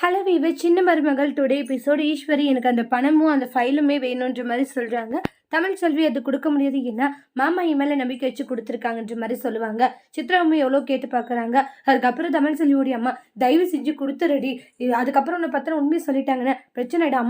Hello viewer சின்ன மருமகள் today episode Eswari எனக்கு அந்த பணமும் அந்த ஃபைலுமே வேணுன்ற மாதிரி சொல்கிறாங்க தமிழ் செல்வி அது கொடுக்க முடியாது. ஏன்னா மாமா என் மேலே நம்பிக்கை வச்சு கொடுத்துருக்காங்கன்ற மாதிரி சொல்லுவாங்க. சித்ராவும் எவ்வளோ கேட்டு பார்க்குறாங்க. அதுக்கப்புறம் தமிழ் செல்வியோடைய அம்மா தயவு செஞ்சு கொடுத்துருடி. அதுக்கப்புறம் உன்னை பத்திரம் உண்மையை சொல்லிட்டாங்கன்னு பிரச்சனைடா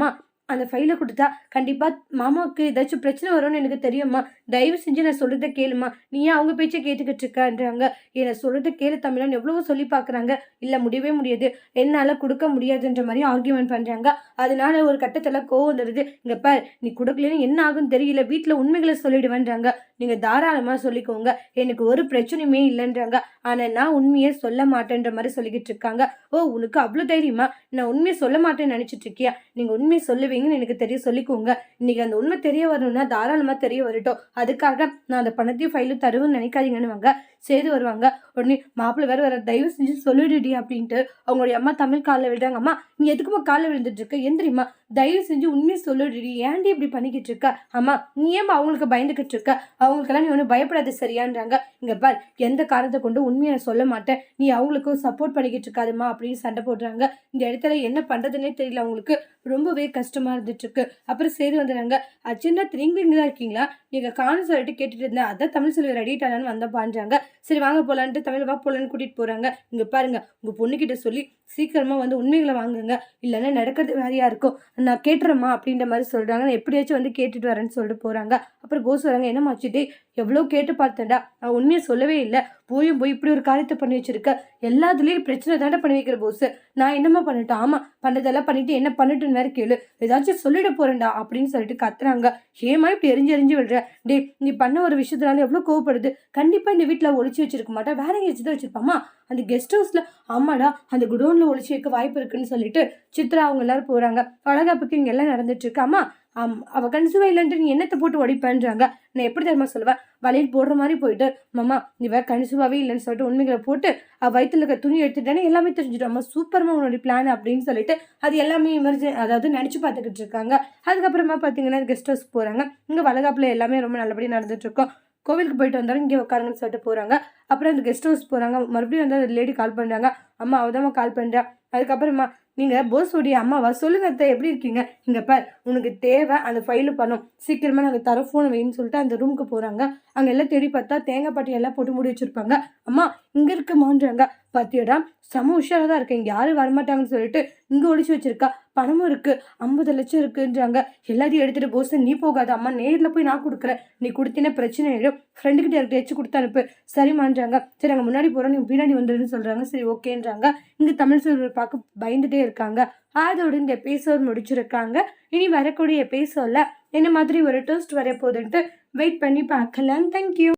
அந்த ஃபைலை கொடுத்தா கண்டிப்பாக மாமாவுக்கு ஏதாச்சும் பிரச்சனை வரும்னு எனக்கு தெரியுமா தயவு செஞ்சு நான் சொல்கிறத கேளுமா நீ ஏன் அவங்க பேச்சை கேட்டுக்கிட்டு இருக்கான்றாங்க? என்னை சொல்கிறத கேளு தமிழன். எவ்வளவோ சொல்லி பார்க்குறாங்க. இல்லை முடியவே முடியாது. என்னால் கொடுக்க முடியாதுன்ற மாதிரி ஆர்கியூமெண்ட் பண்ணுறாங்க அதனால ஒரு கட்டத்தில் கோவம் வருது. இங்கே பார் நீ கொடுக்கலன்னு என்ன ஆகும்னு தெரியல. வீட்டில் உண்மைகளை சொல்லிடுவேன்றாங்க. நீங்கள் தாராளமாக சொல்லிக்கோங்க. எனக்கு ஒரு பிரச்சனையுமே இல்லைன்றாங்க. ஆனால் நான் உண்மையை சொல்ல மாட்டேன்ற மாதிரி சொல்லிக்கிட்டு இருக்காங்க. ஓ உனக்கு அவ்வளோ தைரியமா? நான் உண்மையை சொல்ல மாட்டேன்னு நினச்சிட்டு இருக்கியா? நீங்கள் உண்மையை எனக்கு தெரிய சொல்லிக்கோங்க. இன்னைக்கு அந்த உண்மை தெரிய வரணும்னா தாராளமாக தெரிய வரட்டும். அதுக்காக நான் அந்த பணத்தையும் ஃபைலும் தருவேன்னு நினைக்காதீங்கன்னு வாங்க. செய்து வருவாங்க. உடனே மாப்பிள்ளை வேற வர தயவு செஞ்சு சொல்லிடுடி அப்படின்ட்டு அவங்களுடைய அம்மா தமிழ் காலில் விடுறாங்க அம்மா நீ எதுக்குமா காலில் விழுந்துட்டு இருக்க? எந்திரிம்மா. தயவு செஞ்சு உண்மையை சொல்லிடுடி. ஏன்டி இப்படி பண்ணிக்கிட்டு இருக்க? அம்மா நீ ஏம்மா அவங்களுக்கு பயந்துக்கிட்டு இருக்க? அவங்களுக்கெல்லாம் நீ ஒன்றும் பயப்படாத சரியான்றாங்க. இங்க பார் எந்த காரணத்தை கொண்டு உண்மையை நான் சொல்ல மாட்டேன். நீ அவங்களுக்கும் சப்போர்ட் பண்ணிக்கிட்டு இருக்காதுமா அப்படின்னு சண்டை போடுறாங்க. இந்த இடத்துல என்ன பண்றதுன்னே தெரியல அவங்களுக்கு. ரொம்பவே கஷ்டமாக இருந்துட்டுருக்கு. அப்புறம் சரி வந்துடுறாங்க அர்ஜென்டா திரும்பி தான் இருக்கீங்களா? நீங்கள் காணும் சொல்லிட்டு கேட்டுட்டு இருந்தேன். அதான் தமிழ் செல்வி வந்தால் வந்தப்பான்றாங்க சரி வாங்க போகலான்ட்டு தமிழ் வா போகலான்னு கூட்டிகிட்டு போகிறாங்க இங்கே பாருங்கள் உங்கள் பொண்ணுக்கிட்ட சொல்லி சீக்கிரமாக வந்து உண்மைகளை வாங்குங்க. இல்லைன்னா நடக்கிறது வேறையாக இருக்கும். நான் கேட்டுறேம்மா அப்படின்ற மாதிரி சொல்கிறாங்க நான் எப்படியாச்சும் வந்து கேட்டுட்டு வரேன்னு சொல்லிட்டு போகிறாங்க அப்புறம் போஸ் வராங்க. என்ன டே எவ்வளோ கேட்டு பார்த்தேன்டா. நான் உண்மையை சொல்லவே இல்லை. போயும் போய் இப்படி ஒரு காரியத்தை பண்ணி வச்சிருக்க. எல்லாத்துலேயும் பிரச்சனை தானே பண்ணி வைக்கிற போஸ் நான் என்னம்மா பண்ணிட்டேன் ஆமாம் பண்ணதெல்லாம் பண்ணிட்டு என்ன பண்ணிட்டுன்னு வேற கேளு. ஏதாச்சும் சொல்லிட போகிறேன்டா அப்படின்னு சொல்லிட்டு கத்துறாங்க. ஏமா இப்படி எரிஞ்சு எரிஞ்சு விடுற? டே நீ பண்ண ஒரு விஷயத்தினால எவ்வளோ கோவப்படுது. கண்டிப்பாக இந்த வீட்டில் ஒழிச்சு வச்சிருக்க மாட்டா. வேற எங்கேயாச்சும் தான் வச்சிருப்பாமா அந்த கெஸ்ட் ஹவுஸில் ஆமாடா அந்த குடோனில் ஒளிச்சு வைக்க வாய்ப்பு இருக்குன்னு சொல்லிட்டு சித்ரா அவங்க எல்லாரும் போகிறாங்க வளகாப்புக்கு இங்கே எல்லாம் நடந்துட்டு இருக்கு. அம்மா ஆம் அவ கன்சீவ் இல்லைன்ட்டு நீ என்னத்தை போட்டு உடைப்பேன்றாங்க நான் எப்படி தெரியுமா சொல்லுவேன்? வலையில் போடுற மாதிரி போயிட்டு மாமா இவ கன்சீவாவே இல்லைன்னு சொல்லிட்டு உண்மைகளை போட்டு அவள் வயிற்றுல இருக்க துணி எடுத்துட்டேன்னு எல்லாமே தெரிஞ்சிடும் அம்மா சூப்பரமா உன்னுடைய பிளான் அப்படின்னு சொல்லிட்டு அது எல்லாமே எமர்ஜென் அதாவது நினச்சி பார்த்துக்கிட்டு இருக்காங்க. அதுக்கப்புறமா பார்த்தீங்கன்னா கெஸ்ட் ஹவுஸ் போகிறாங்க இங்கே வளகாப்பில் எல்லாமே ரொம்ப நல்லபடியாக நடந்துட்டு இருக்கோம். கோவிலுக்கு போயிட்டு வந்தாலும் இங்கே உட்காருங்கன்னு சொல்லிட்டு போகிறாங்க அப்புறம் அந்த கெஸ்ட் ஹவுஸ் போகிறாங்க மறுபடியும் வந்து அந்த லேடி கால் பண்ணுறாங்க அம்மா அவதாம்மா கால் பண்ணுறா அதுக்கப்புறமா நீங்கள் போஸோடைய அம்மாவா? சொல்லுங்க அத்தை எப்படி இருக்கீங்க? இங்கே பார் உனக்கு தேவை அந்த ஃபைலு பண்ணும். சீக்கிரமாக நாங்கள் தர ஃபோன் வைன்னு சொல்லிட்டு அந்த ரூமுக்கு போகிறாங்க அங்கே எல்லாம் தேடி பார்த்தா தேங்காய் பாட்டி எல்லாம் போட்டு மூடி வச்சுருப்பாங்க. அம்மா இங்கே இருக்குமான்றாங்க பார்த்தியடா செம உஷாராக தான் இருக்கேன். இங்கே யாரும் வரமாட்டாங்கன்னு சொல்லிட்டு இங்கே ஒழிச்சு வச்சுருக்கா. பணமும் இருக்குது ஐம்பது லட்சம் இருக்குன்றாங்க. எல்லாத்தையும் எடுத்துகிட்டு போஸ் நீ போகாத. அம்மா நேரில் போய் நான் கொடுக்குறேன். நீ கொடுத்தீங்கன்னா பிரச்சனை ஆயிடும். ஃப்ரெண்டுக்கிட்ட யார்கிட்ட வச்சு கொடுத்து அனுப்பு. சரிமான்றாங்க சரி அங்கே முன்னாடி போகிறோம் நீ பின்னாடி வந்துடுன்னு சொல்கிறாங்க சரி ஓகேன்றாங்க இங்கே தமிழ் செல்வர் பார்க்க பயந்துட்டே இருக்காங்க. அதோட இந்த எபிசோட் முடிச்சிருக்காங்க. இனி வரக்கூடிய எபிசோடில் என்ன மாதிரி ஒரு டோஸ்ட் வரப்போகுதுன்ட்டு வெயிட் பண்ணி பார்க்கலாம். தேங்க்யூ